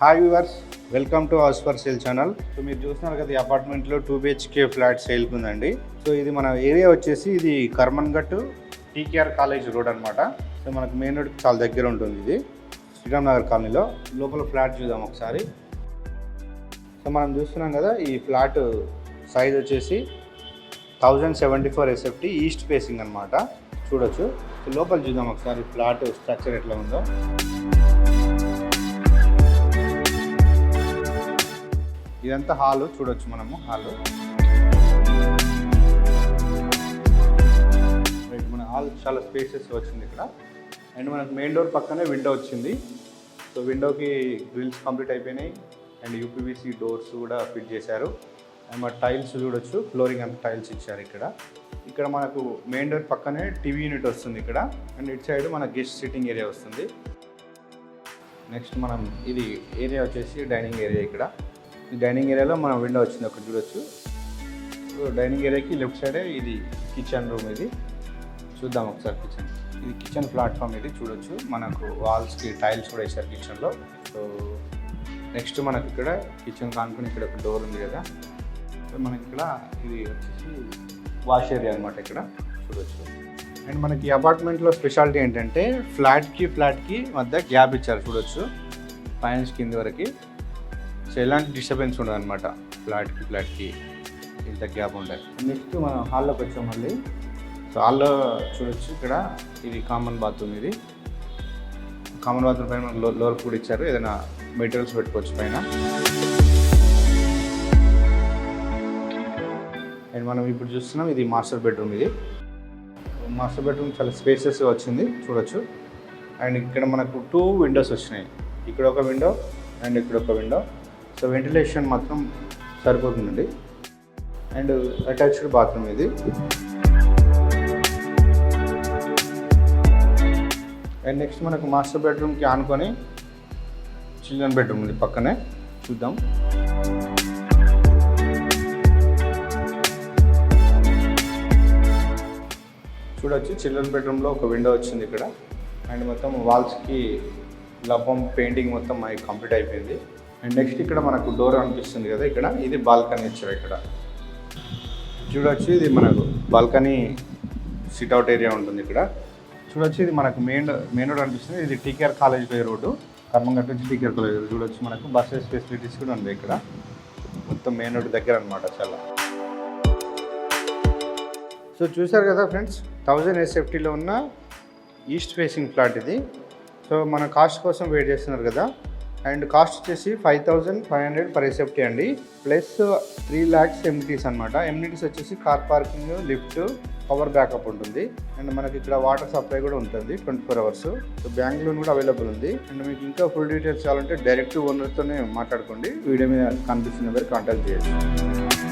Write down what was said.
Hi viewers welcome to house for sale channel so మీరు చూస్తున్నారు కదా ఈ అపార్ట్మెంట్లో టూ బిహెచ్కే ఫ్లాట్ సేల్కి ఉందండి. సో ఇది మన ఏరియా వచ్చేసి ఇది కర్మన్ఘట్ టీకేఆర్ కాలేజ్ రోడ్ అనమాట సో మనకు మెయిన్ రోడ్ చాలా దగ్గర ఉంటుంది ఇది శ్రీరామ్ నగర్ కాలనీలో లోపల ఫ్లాట్ చూద్దాం ఒకసారి. సో మనం చూస్తున్నాం కదా ఈ ఫ్లాట్ సైజ్ వచ్చేసి thousand seventy four SFT east facing అనమాట చూడొచ్చు. లోపల చూద్దాం ఒకసారి ఫ్లాట్ స్ట్రక్చర్ ఎట్లా ఉందో. ఇదంతా హాల్ చూడొచ్చు మనము హాల్. రైట్ మన హాల్ చాలా స్పేసెస్ వచ్చింది ఇక్కడ. అండ్ మనకు మెయిన్ డోర్ పక్కనే విండో వచ్చింది. సో విండోకి గ్రిల్స్ కంప్లీట్ అయిపోయినాయి. అండ్ యూపీవీసీ డోర్స్ కూడా ఫిట్ చేశారు. అండ్ మన టైల్స్ చూడొచ్చు ఫ్లోరింగ్ అంత టైల్స్ ఇచ్చారు ఇక్కడ. ఇక్కడ మనకు మెయిన్ డోర్ పక్కనే టీవీ యూనిట్ వస్తుంది ఇక్కడ. అండ్ ఇటు సైడ్ మన గెస్ట్ సిట్టింగ్ ఏరియా వస్తుంది. నెక్స్ట్ మనం ఇది ఏరియా వచ్చేసి డైనింగ్ ఏరియా ఇక్కడ. డైనింగ్ ఏరియాలో మన విండో వచ్చింది ఒకటి చూడొచ్చు. డైనింగ్ ఏరియాకి లెఫ్ట్ సైడే ఇది కిచెన్ రూమ్ ఇది. చూద్దాం ఒకసారి కిచెన్. ఇది కిచెన్ ప్లాట్ఫామ్ ఇది చూడొచ్చు. మనకు వాల్స్కి టైల్స్ కూడా వేసారు కిచెన్లో. సో నెక్స్ట్ మనకి ఇక్కడ కిచెన్ కానుకుని ఇక్కడ ఒక డోర్ ఉంది కదా. సో మనకి ఇక్కడ ఇది వచ్చేసి వాష్ ఏరియా అనమాట ఇక్కడ. చూడొచ్చు. అండ్ మనకి అపార్ట్మెంట్లో స్పెషాలిటీ ఏంటంటే ఫ్లాట్కి ఫ్లాట్కి మధ్య గ్యాప్ ఇచ్చారు చూడొచ్చు. పైన కింది వరకు. సో ఎలాంటి డిస్టర్బెన్స్ ఉండదు అనమాట ఫ్లాట్కి ఫ్లాట్కి ఇంత గ్యాప్ ఉండదు నెక్స్ట్ మనం హాల్లోకి వచ్చాం మళ్ళీ. సో హాల్లో చూడొచ్చు ఇక్కడ. ఇది కామన్ బాత్రూమ్ ఇది. కామన్ బాత్రూమ్ పైన మనకు లోవర్ కూడా ఇచ్చారు. ఏదైనా మెటీరియల్స్ పెట్టుకోవచ్చు పైన. అండ్ మనం ఇప్పుడు చూస్తున్నాం ఇది మాస్టర్ బెడ్రూమ్ ఇది. మాస్టర్ బెడ్రూమ్ చాలా స్పేసెస్ వచ్చింది. చూడొచ్చు. అండ్ ఇక్కడ మనకు టూ విండోస్ వచ్చినాయి. ఇక్కడ ఒక విండో అండ్ ఇక్కడ ఒక విండో సో వెంటిలేషన్ మాత్రం సరిపోతుందండి. అండ్ అటాచ్డ్ బాత్రూమ్ ఇది. అండ్ నెక్స్ట్ మనకు మాస్టర్ బెడ్రూమ్కి ఆనుకొని చిల్డ్రన్ బెడ్రూమ్ ఉంది పక్కనే. చూద్దాం. చూడొచ్చు చిల్డ్రన్ బెడ్రూమ్లో ఒక విండో వచ్చింది ఇక్కడ. అండ్ మొత్తం వాల్స్కి లభం పెయింటింగ్ మొత్తం అవి కంప్లీట్ అయిపోయింది. అండ్ నెక్స్ట్ ఇక్కడ మనకు డోర్ అనిపిస్తుంది కదా ఇక్కడ. ఇది బాల్కనీ ఇచ్చారు ఇక్కడ. చూడొచ్చు ఇది మనకు బాల్కనీ సిట్అవుట్ ఏరియా ఉంటుంది ఇక్కడ. చూడొచ్చు ఇది మనకు మెయిన్ మెయిన్ రోడ్ అనిపిస్తుంది. ఇది టీకేఆర్ కాలేజ్ పోయే రోడ్డు కర్మంగట్ నుంచి టీకేఆర్ కాలేజ్ చూడొచ్చు మనకు. బస్సెస్ ఫెసిలిటీస్ కూడా ఉంది ఇక్కడ. మొత్తం మెయిన్ రోడ్ దగ్గర అనమాట చాలా. సో చూసారు కదా ఫ్రెండ్స్ థౌజండ్ ఎస్ఎఫ్టీలో ఉన్న ఈస్ట్ ఫేసింగ్ ఫ్లాట్ ఇది. సో మన కాస్ట్ కోసం వెయిట్ చేస్తున్నారు కదా. అండ్ కాస్ట్ వచ్చేసి five thousand five hundred per SFT అండి. ప్లస్ త్రీ ల్యాక్స్ ఎమ్యూనిటీస్ అనమాట ఎమ్యూనిటీస్ వచ్చేసి car parking lift power backup ఉంటుంది. అండ్ మనకి ఇక్కడ వాటర్ సప్లై కూడా ఉంటుంది twenty four hours. So bank loan కూడా అవైలబుల్ ఉంది. అండ్ మీకు ఇంకా ఫుల్ డీటెయిల్స్ కావాలంటే డైరెక్ట్ ఓనర్తోనే మాట్లాడుకోండి. వీడియో మీద కనిపిస్తున్న దగ్గర కాంటాక్ట్ చేయండి.